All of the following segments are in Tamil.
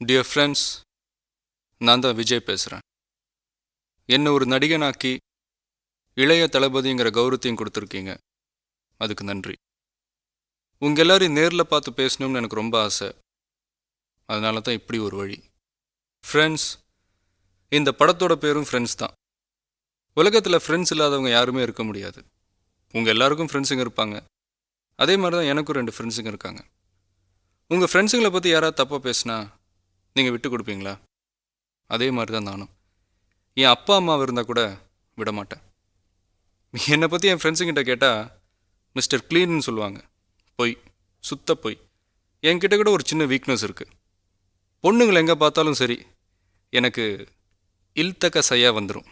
டியர் ஃப்ரெண்ட்ஸ் நான் தான் விஜய் பேசுகிறேன் என்னை ஒரு நடிகனாக்கி இளைய தளபதிங்கிற கௌரவத்தையும் கொடுத்துருக்கீங்க. அதுக்கு நன்றி. உங்கள் எல்லாரையும் நேரில் பார்த்து பேசணும்னு எனக்கு ரொம்ப ஆசை. அதனால தான் இப்படி ஒரு வழி. ஃப்ரெண்ட்ஸ் இந்த படத்தோட பேரும் ஃப்ரெண்ட்ஸ் தான். உலகத்தில் ஃப்ரெண்ட்ஸ் இல்லாதவங்க யாருமே இருக்க முடியாது. உங்கள் எல்லாருக்கும் ஃப்ரெண்ட்ஸுங்க இருப்பாங்க. அதே மாதிரி தான் எனக்கும் ரெண்டு ஃப்ரெண்ட்ஸுங்க இருக்காங்க. உங்கள் ஃப்ரெண்ட்ஸுங்களை பற்றி யாராவது தப்பாக பேசுனா நீங்கள் விட்டு கொடுப்பீங்களா? அதே மாதிரி தான் நானும். என் அப்பா அம்மா இருந்தால் கூட விட மாட்டேன். என்னை பற்றி என் ஃப்ரெண்ட்ஸுங்கிட்ட கேட்டால் மிஸ்டர் க்ளீன்னு சொல்லுவாங்க. பொய். சுத்த பொய். என்கிட்ட கூட ஒரு சின்ன வீக்னஸ் இருக்குது பொண்ணுங்களை எங்கே பார்த்தாலும் சரி எனக்கு இல்தக்க சையாக வந்துடும்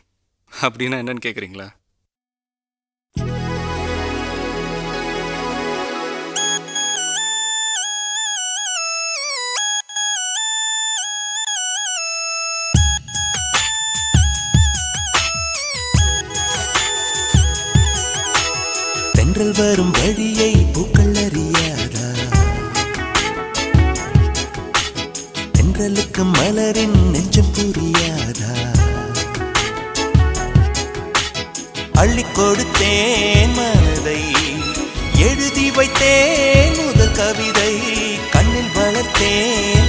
அப்படின்னா என்னன்னு கேட்குறீங்களா தென்றல் வரும் வழியை பூக்கள் அறியாதா? தென்றலுக்கு மலரின் நெஞ்சம் புரியாதா? அள்ளி கொடுத்தேன் மனதை எழுதி வைத்தேன் முதல் கவிதை கண்ணில் வளர்த்தேன்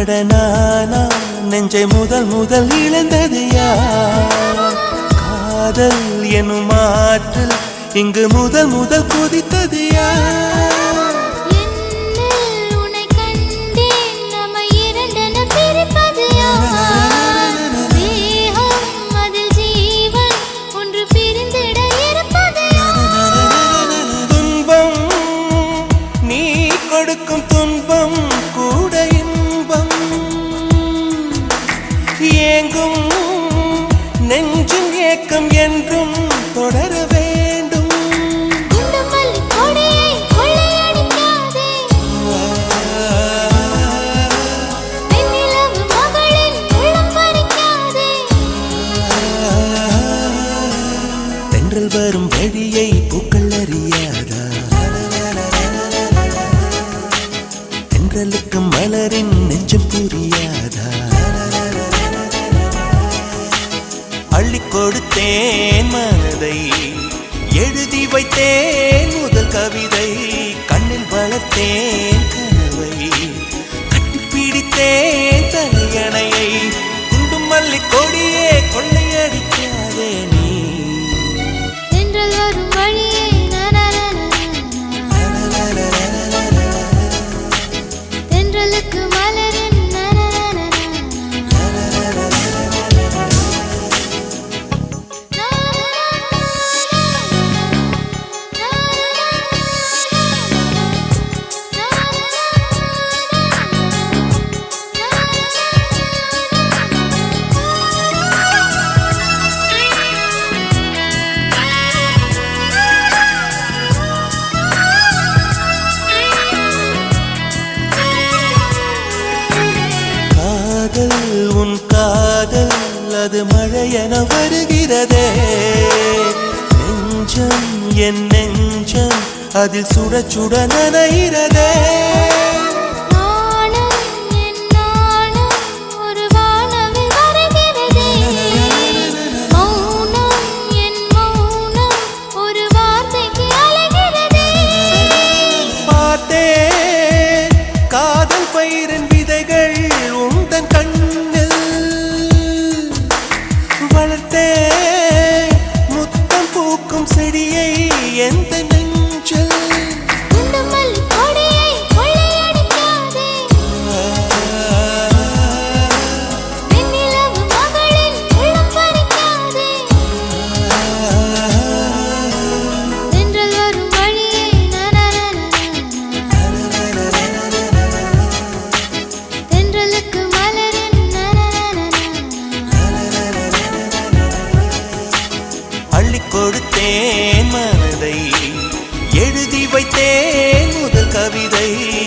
நீயா நானா நெஞ்சை முதல் முதல் இழந்தது யார் காதல் எனும் ஆற்றல் இங்கு முதல் முதல் குதித்தது யார் pendiente அள்ளி கொடுத்தேன் மனதை. எழுதி வைத்தேன் முதல் கவிதை. கண்ணில் வளர்த்தேன் கனவை. கட்டிப்பிடித்தேன் உன் காதல் அது மழையென வருகிறதே. நெஞ்சம் என் நெஞ்சம் அதில் சுட சுட நனைகிறதே. முத்தம் பூக்கும் செடியை எந்த எழுதி வைத்தேன் முதல் கவிதை.